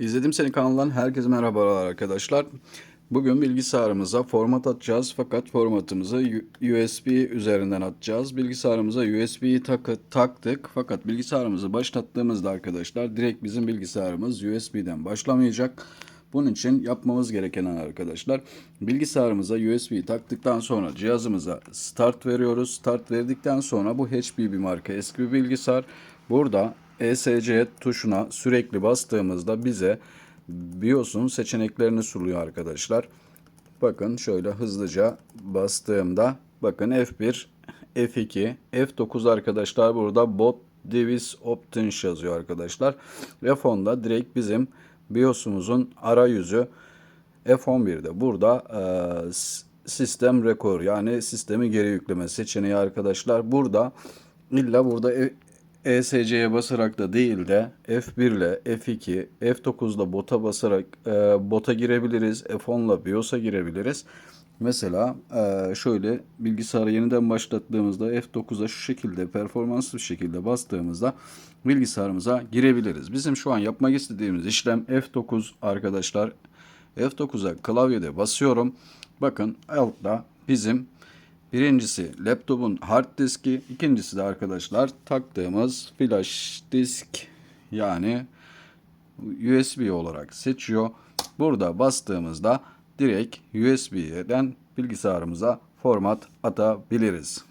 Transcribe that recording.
İzledim seni kanalından herkese merhabalar arkadaşlar. Bugün bilgisayarımıza format atacağız fakat formatımızı USB üzerinden atacağız. Bilgisayarımıza USB'yi takı- taktık fakat bilgisayarımızı başlattığımızda arkadaşlar direkt bizim bilgisayarımız USB'den başlamayacak. Bunun için yapmamız gereken arkadaşlar bilgisayarımıza USB'yi taktıktan sonra cihazımıza start veriyoruz. Start verdikten sonra bu HP bir marka eski bir bilgisayar. Burada ESC tuşuna sürekli bastığımızda bize BIOS'un seçeneklerini sunuyor arkadaşlar. Bakın şöyle hızlıca bastığımda bakın F1, F2, F9 arkadaşlar burada bot device options yazıyor arkadaşlar. F10'da direkt bizim BIOS'umuzun arayüzü F11'de burada e, sistem rekor yani sistemi geri yükleme seçeneği arkadaşlar. Burada illa burada ESC'ye basarak da değil de F1 ile F2, F9 ile bota basarak e, bota girebiliriz. F10 ile BIOS'a girebiliriz. Mesela e, şöyle bilgisayarı yeniden başlattığımızda F9'a şu şekilde performanslı bir şekilde bastığımızda bilgisayarımıza girebiliriz. Bizim şu an yapmak istediğimiz işlem F9 arkadaşlar. F9'a klavyede basıyorum. Bakın altta bizim birincisi laptopun hard diski, ikincisi de arkadaşlar taktığımız flash disk yani USB olarak seçiyor. Burada bastığımızda direkt USB'den bilgisayarımıza format atabiliriz.